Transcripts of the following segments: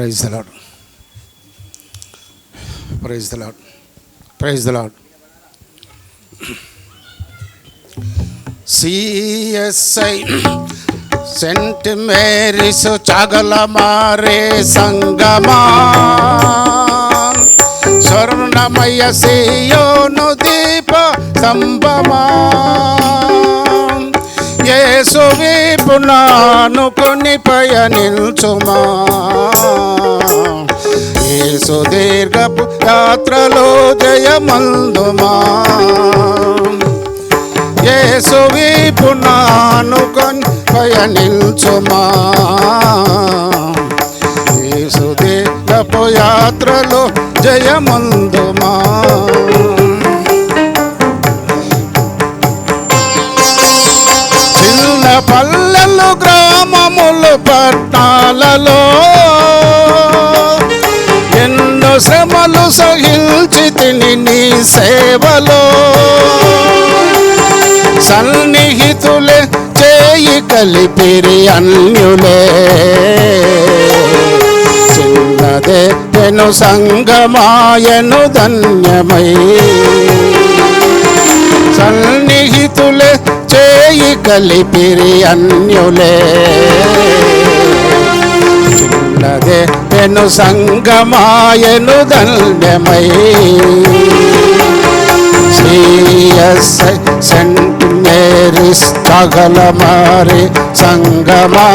Praise the lord praise the lord praise the lord CSI saint Mary's చగలమారే సంగమా స్వర్ణమయ సియోను దీప సంభమా యేసు వీపు నానుకొని పయనిల్చుమా యేసు దీర్ఘపు యాత్రలో జయమందుమా. యేసు వీపు నానుకొని పయనిల్చుమా యేసు దీర్ఘపు యాత్రలో జయమందుమా. పల్లెలు గ్రామములు పట్టాలలో ఎన్నో శ్రమలు సహించి తిని నీ సేవలో సన్నిహితులే చేయి కలిపిరి అన్యులే. చిన్నదే పెను సంగమాయను ధన్యమై. సన్నిహితులే చేయి కలిపిరి అన్యులే. చిన్నదే పెను సంగమాయను దండమై శ్రీయస్సై సెంట్ మేరీస్ తగలమారి సంగమా.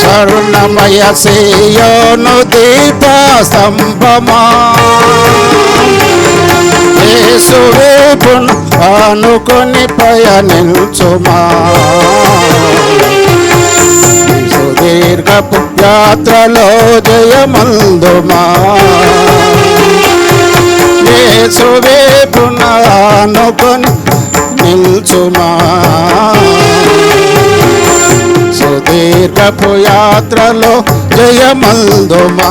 స్వర్ణమయ సేయోను దీప స్తంభమా యేసు వేపును ఆనుకొని పయనించుమా సుదీర్ఘపు యాత్రలో జయమందుమా. యేసు వేపున ఆనుకొని నిల్చుమా. సుదీర్ఘపు యాత్రలో జయమందుమా.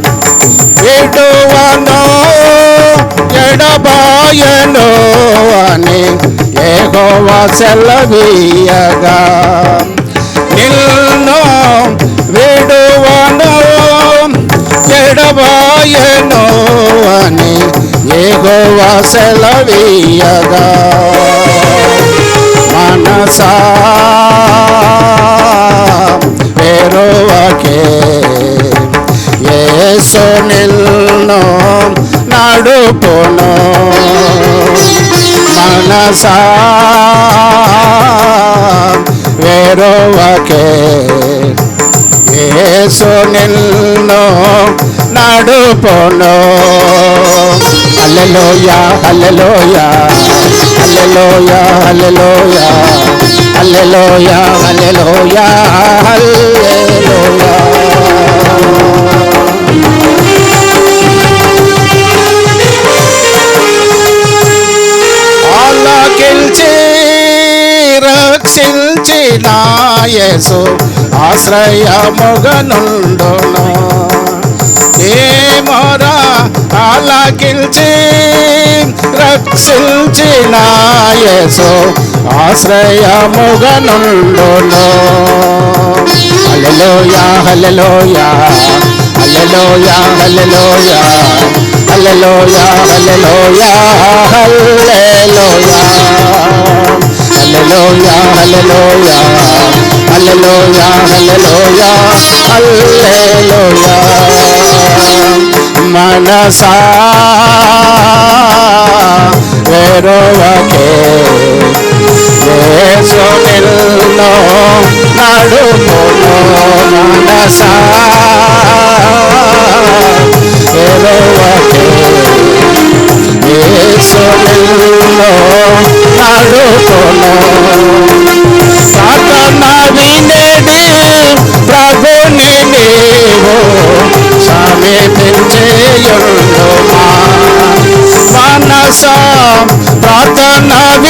ఎడువనో ఎడబాయనో అని ఏహోవా సెలవీయగా. నిల్ను విడువనో ఎడబాయనో అని ఏహోవా సెలవీయగా. మనసా నడుపును మనసా వేరువకే యేసు నిన్ను నడుపును. హల్లెలూయా హల్లెలూయా హల్లెలూయా హల్లెలూయా హల్లెలూయా హల్లెలూయా హల్లెలూయా. నాయసు ఆశ్రయముగనుండును? ఏ మొరా ఆలకిల్చి రక్షించి నాయసు ఆశ్రయముగనుండును? హల్లెలూయా హల్లెలూయా హల్లెలూయా హల్లెలూయా హల్లెలూయా హల్లెలూయా హల్లెలూయా. హల్లెలూయా హల్లెలూయా హల్లెలూయా హల్లెలూయా మనసా వేరొవకే యేసు నిల్ను నడుపును మనసా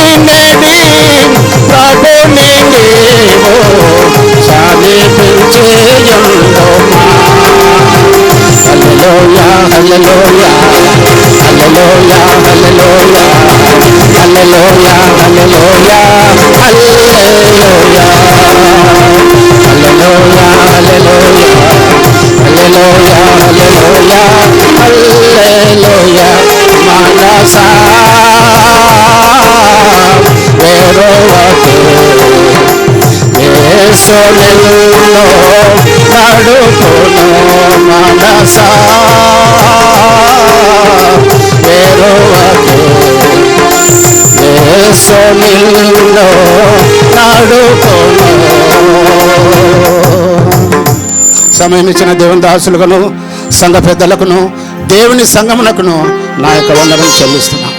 ఉన్నది ప్రభు నీకేవో సమీపించేయుండుమా హల్లెలూయా హల్లెలూయా హల్లెలూయా హల్లెలూయా హల్లెలూయా హల్లెలూయా హల్లెలూయా. హల్లెలూయా హల్లెలూయా హల్లెలూయా హల్లెలూయా హల్లెలూయా. మానసా వేరొవకు యేసు నిన్ను నడుపును మనసా వేరొవకు యేసు నిన్ను నడుపును సమయం ఇచ్చిన దేవుని దాసులుగాను సంఘ పెద్దలకును దేవుని సంగమునకును నా యొక్క వందనం చెల్లిస్తున్నాను.